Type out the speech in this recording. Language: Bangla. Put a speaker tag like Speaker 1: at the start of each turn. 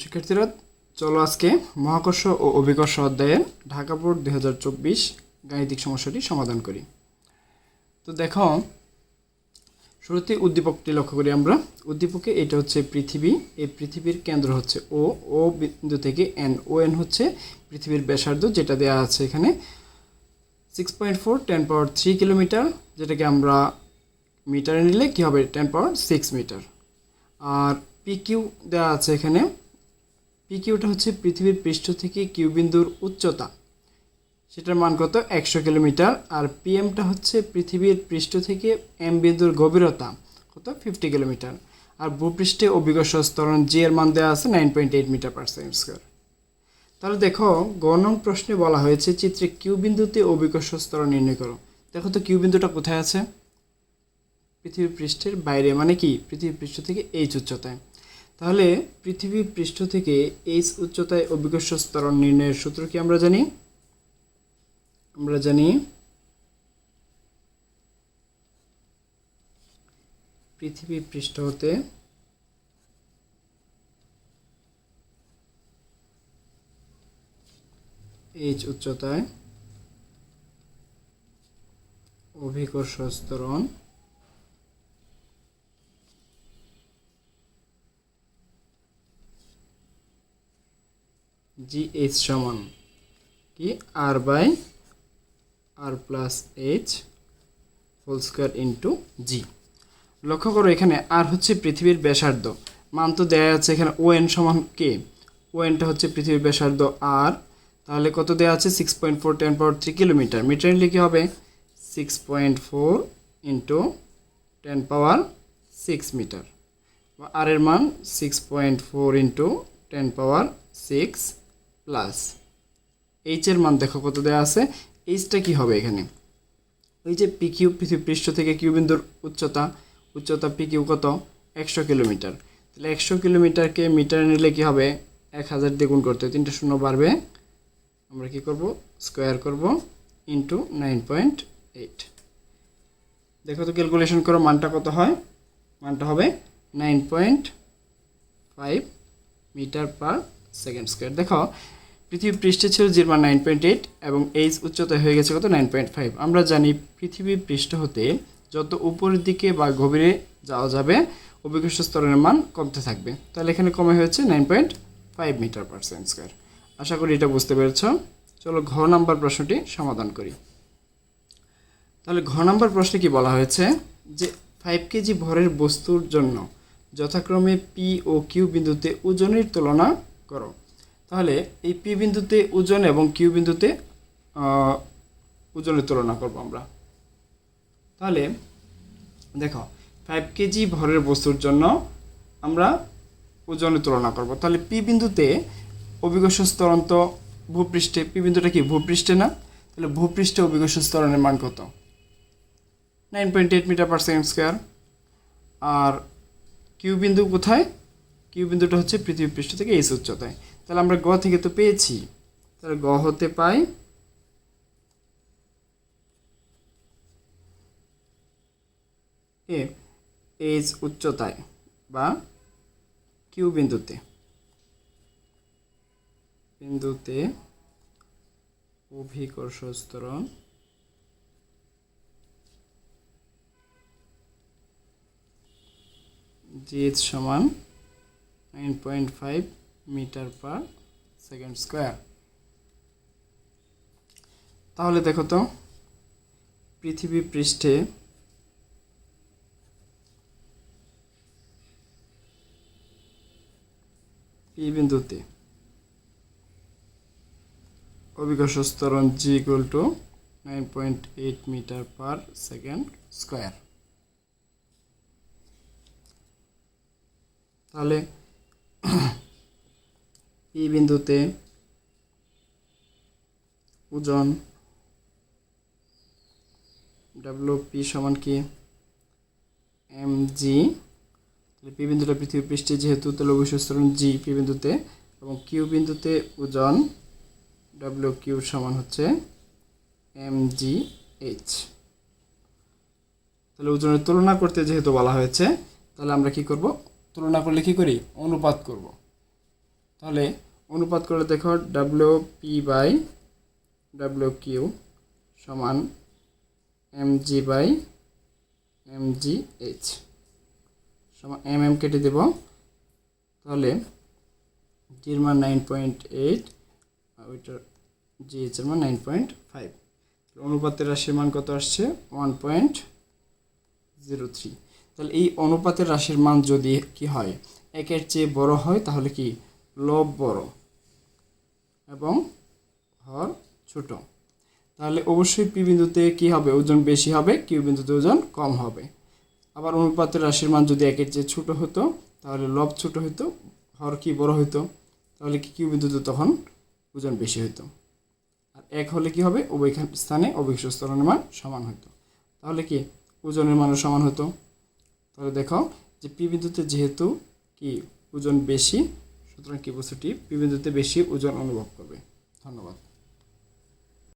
Speaker 1: শিক্ষার্থীরা, চলো আজকে মহাকর্ষ ও অভিকর্ষ অধ্যায়ের ঢাকা বোর্ড দুই হাজার চব্বিশ গাণিতিক সমস্যাটি সমাধান করি। তো দেখো শুরুতে উদ্দীপকটি লক্ষ্য করি আমরা। উদ্দীপকে এটা হচ্ছে পৃথিবী, এই পৃথিবীর কেন্দ্র হচ্ছে ও ও বিন্দু থেকে এন ও এন হচ্ছে পৃথিবীর ব্যাসার্ধ যেটা দেওয়া আছে এখানে। Six point four ten power three kilometre যেটাকে আমরা মিটারে নিলে কী হবে? টেন পাওয়ার সিক্স মিটার আর পিকিউ দেওয়া আছে এখানে। পিকিউটা হচ্ছে পৃথিবীর পৃষ্ঠ থেকে কিউ বিন্দুর উচ্চতা। সেটার মান কত? একশো কিলোমিটার। আর পিএমটা হচ্ছে পৃথিবীর পৃষ্ঠ থেকে এম বিন্দুর গভীরতা কত? Fifty kilometre. আর ভূপৃষ্ঠে অভিকর্ষ স্তরণ জি এর মান দেওয়া আছে nine point eight metre per second square. তাহলে দেখো, গণন প্রশ্নে বলা হয়েছে চিত্রে কিউ বিন্দুতে অভিকর্ষ স্তরণ নির্ণয় করো। দেখো তো কিউ বিন্দুটা কোথায় আছে? পৃথিবীর পৃষ্ঠের বাইরে। মানে কি? পৃথিবীর পৃষ্ঠ থেকে এইচ উচ্চতায়। তাহলে পৃথিবীর পৃষ্ঠ থেকে এইচ উচ্চতায় অভিকর্ষ স্তরণ নির্ণয়ের সূত্র কি আমরা জানি? আমরা জানি পৃথিবী পৃষ্ঠ হতে এইচ উচ্চতায় অভিকর্ষ স্তরণ জি এইচ সমান কি? R by R plus H whole square into G লক্ষ্য করো এখানে আর হচ্ছে পৃথিবীর ব্যাসার্ধ। মান তো দেওয়া আছে এখানে ও এন সমান কে ও এনটা হচ্ছে পৃথিবীর ব্যাসার্ধ আর তাহলে কত দেওয়া আছে? Six point four ten power three kilometre metre নিলে কী হবে six point four into ten power six metre R এর মান six point four into ten power six plus এইচের মান দেখো কত দেওয়া আছে? এইচটা কি হবে এখানে? ওই যে পি কিউ পৃথিবী পৃষ্ঠ থেকে কিউ বিন্দুর উচ্চতা উচ্চতা পি কিউ কত? একশো কিলোমিটার। তাহলে একশো কিলোমিটারকে মিটারে নিলে কি হবে? এক হাজার দিয়ে গুণ করতে তিনটে শূন্য বাড়বে। আমরা কি করব? স্কোয়ার করব ইন্টু নাইন পয়েন্ট এইট দেখো তো ক্যালকুলেশন করো, মানটা কত হয়? মানটা হবে nine point five metre per second square. দেখো, পৃথিবী পৃষ্ঠে ছিল জিরো নাইন পয়েন্ট এইট এবং এইচ উচ্চতায় হয়ে গেছে কত? Nine point five. আমরা জানি পৃথিবী পৃষ্ঠ হতে যত উপরের দিকে বা গভীরে যাওয়া যাবে, অভিকর্ষ স্তরের মান কমতে থাকবে। তাহলে এখানে কমে হয়েছে nine point five metre per second square. আশা করি এটা বুঝতে পেরেছ। চলো ঘ নাম্বার প্রশ্নটি সমাধান করি। তাহলে ঘ নাম্বার প্রশ্নে কি বলা হয়েছে? যে ফাইভ কেজি ভরের বস্তুর জন্য যথাক্রমে পি ও কিউ বিন্দুতে ওজনের তুলনা করো। তাহলে এই পি বিন্দুতে ওজন এবং কিউ বিন্দুতে ওজনের তুলনা করব আমরা। তাহলে দেখো ফাইভ কেজি ভরের বস্তুর জন্য আমরা ওজনের তুলনা করব। তাহলে পি বিন্দুতে অভিকর্ষ স্তরণ তো ভূপৃষ্ঠে, পি বিন্দুটা কি ভূপৃষ্ঠে না? তাহলে ভূপৃষ্ঠে অভিকর্ষ স্তরণের মান কত? Nine point eight metre per second square আর কিউ বিন্দু কোথায়? কিউ বিন্দুটা হচ্ছে পৃথিবী পৃষ্ঠ থেকে এইচ উচ্চতায় তাহলে আমরা গ থেকে তো পেয়েছি। তাহলে গ হতে পাই এ এইচ উচ্চতায় বা কিউ বিন্দুতে। বিন্দুতে অভিকর্ষ স্তরণ জিএইচ সমান nine point five metre per second square তাহলে দেখো তো, পৃথিবী পৃষ্ঠে পি বিন্দুতে অভিকর্ষ স্তরণ G equal to nine point eight metre per second square তাহলে এই বিন্দুতে ওজন ডাব্লিউ পি সমান কি এম জি পি বিন্দুটা পৃথিবী পৃষ্ঠে যেহেতু, তাহলে অবশ্যই স্তরণ জি পি বিন্দুতে এবং কিউ বিন্দুতে ওজন ডাব্লিউ কিউ সমান হচ্ছে এম জি এইচ তাহলে ওজনের তুলনা করতে যেহেতু বলা হয়েছে, তাহলে আমরা কি করব? তুলনা করলে কি করি? অনুপাত করব। তাহলে অনুপাত করলে দেখো W P by W Q সমান M G by M G H সমান এম এম কেটে দেব। তাহলে জির মান নাইন পয়েন্ট এইট ওইটার জি এইচের মান নাইন পয়েন্ট ফাইভ অনুপাতের রাশির মান কত আসছে? ওয়ান পয়েন্ট জিরো থ্রি তাহলে এই অনুপাতের রাশির মান যদি কি হয়, একের চেয়ে বড় হয়, তাহলে কি? লব বড় এবং হর ছোট। তাহলে অবশ্যই পি বিন্দুতে কি হবে? ওজন বেশি হবে, কিউ বিন্দুতে ওজন কম হবে। আবার অনুপাতের রাশির মান যদি একের চেয়ে ছোট হতো, তাহলে লব ছোট হতো হর কি বড় হতো তাহলে কি কিউ বিন্দুতে তখন ওজন বেশি হতো আর এক হলে কি হবে? উভয় স্থানে অভিক্ষ স্তরণের মান সমান হতো তাহলে কি? ওজনের মানও সমান হতো। তাহলে দেখো যে পি বিন্দুতে যেহেতু কি ওজন বেশি, সুতরাং কি বস্তুটি পি বিন্দুতে বেশি ওজন অনুভব করবে। ধন্যবাদ।